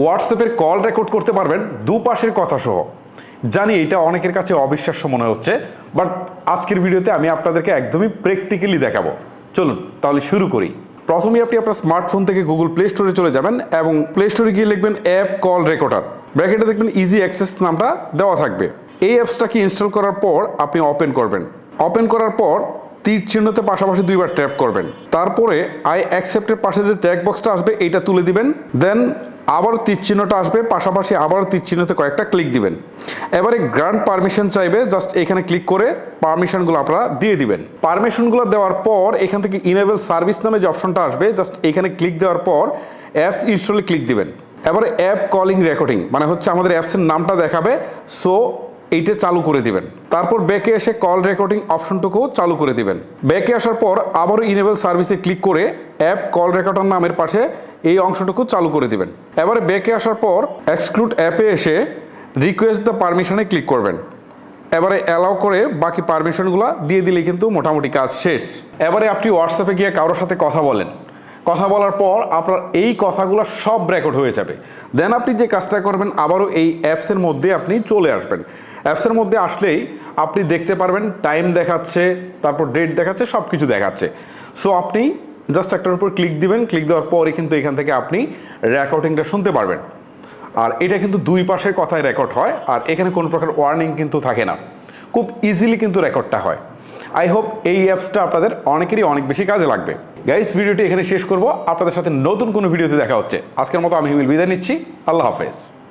হোয়াটসঅ্যাপের call record করতে পারবেন দুপাশের কথা সহ। জানি এটা অনেকের কাছে অবিশ্বাস্য মনে হচ্ছে, বাট আজকের ভিডিওতে আমি আপনাদেরকে একদমই প্র্যাকটিক্যালি দেখাবো। চলুন, তাহলে শুরু করি। প্রথমেই আপনি আপনার স্মার্টফোন থেকে গুগল প্লে স্টোরে চলে যাবেন এবং প্লে স্টোরে গিয়ে লিখবেন অ্যাপ কল রেকর্ডার ব্র্যাকেটে দেখবেন ইজি অ্যাক্সেস নামটা দেওয়া থাকবে। এই অ্যাপসটাকে ইনস্টল করার পর আপনি ওপেন করবেন। ওপেন করার পর তীর চিহ্নতে পাশাপাশি দুইবার ট্যাপ করবেন। তারপরে আই অ্যাকসেপ্টের পাশে যে চেক বক্সটা আসবে, এইটা তুলে দিবেন। দেন আবার তীর চিহ্নটা আসবে, পাশাপাশি আবার তীর চিহ্নতে কয়েকটা ক্লিক দিবেন। এবারে গ্রান্ট পারমিশন চাইবে জাস্ট এখানে ক্লিক করে পারমিশনগুলো আপনারা দিয়ে দিবেন। পারমিশনগুলো দেওয়ার পর এখান থেকে ইনেবল সার্ভিস নামে যে অপশনটা আসবে জাস্ট এখানে ক্লিক দেওয়ার পর অ্যাপস ইনস্টলে ক্লিক দিবেন। এবারে অ্যাপ কলিং রেকর্ডিং মানে হচ্ছে আমাদের অ্যাপসের নামটা দেখাবে। সো এইটা চালু করে দিবেন। তারপর ব্যাকে এসে কল রেকর্ডিং অপশনটুকুও চালু করে দিবেন। ব্যাকে আসার পর আবারও ইনেবল সার্ভিসে ক্লিক করে অ্যাপ কল রেকর্ডার নামের পাশে এই অংশটুকু চালু করে দিবেন। এবারে ব্যাকে আসার পর এক্সক্লুড অ্যাপে এসে রিকোয়েস্ট দ্য পারমিশনে ক্লিক করবেন। এবারে অ্যালাউ করে বাকি পারমিশনগুলো দিয়ে দিলে কিন্তু মোটামুটি কাজ শেষ। এবারে আপনি হোয়াটসঅ্যাপে গিয়ে কারোর সাথে কথা বলেন। কথা বলার পর আপনার এই কথাগুলো সব রেকর্ড হয়ে যাবে। দেন আপনি যে কাজটা করবেন, আবারও এই অ্যাপসের মধ্যে আপনি চলে আসবেন। অ্যাপসের মধ্যে আসলেই আপনি দেখতে পারবেন টাইম দেখাচ্ছে, তারপর ডেট দেখাচ্ছে সব কিছু দেখাচ্ছে। সো আপনি জাস্ট একটার উপর ক্লিক দিবেন ক্লিক দেওয়ার পরই কিন্তু এখান থেকে আপনি রেকর্ডিংটা শুনতে পারবেন। আর এটা কিন্তু দুই পাশের কথায় রেকর্ড হয়, আর এখানে কোনো প্রকার ওয়ার্নিং কিন্তু থাকে না। খুব ইজিলি কিন্তু রেকর্ডটা হয়। আই হোপ এই অ্যাপসটা আপনাদের অনেকেরই অনেক বেশি কাজে লাগবে। গাইস ভিডিওটি এখানে শেষ করব। আপনাদের সাথে নতুন কোনো ভিডিওতে দেখা হচ্ছে। আজকের মতো আমি বিদায় নিচ্ছি। আল্লাহ হাফেজ।